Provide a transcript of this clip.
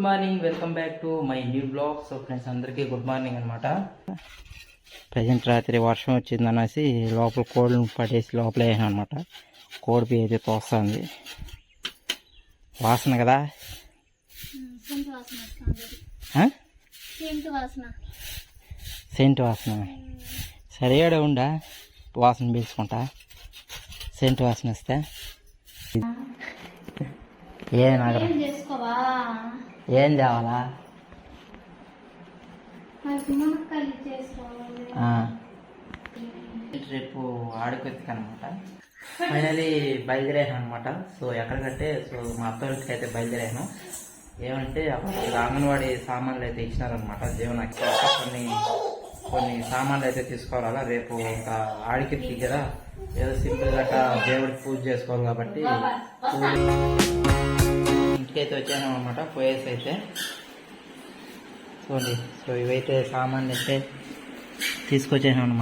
Good morning welcome back to my new blog. So friends అందరికీ good morning అనమాట present రాత్రి వర్షం వచ్చింది అనేసి లోపల కోళ్ళను పడేసి లోపల వేసాను అనమాట కోడి అయితే తోస్తుంది. వాసన కదా? సెంట్ వాసన సరిగాడే ఉండా? వాసన పీల్చుకుంటా. సెంట్ వాసన వస్తే. ఏ నగర? ఏం తేవాలా. రేపు ఆడుకొత్తికి అనమాట ఫైనలీ బయలుదేరాను అనమాట సో ఎక్కడికంటే సో మా అత్తోళ్ళకి అయితే బయలుదేరాను. ఏమంటే అప్పుడు అంగన్వాడీ సామాన్లు అయితే ఇచ్చినారనమాట. దేవుని అక్షరాలు కొన్ని కొన్ని సామాన్లు అయితే తీసుకోవాలా. రేపు ఇంకా ఆడికి కదా ఏదో సింపుల్గా దేవుడికి పూజ చేసుకోవాలి కాబట్టి. పూజ ఇంటికైతే వచ్చాను అనమాట పోయేసి అయితే చూడండి సో ఇవైతే సామాన్లు అయితే తీసుకొచ్చాను అనమాట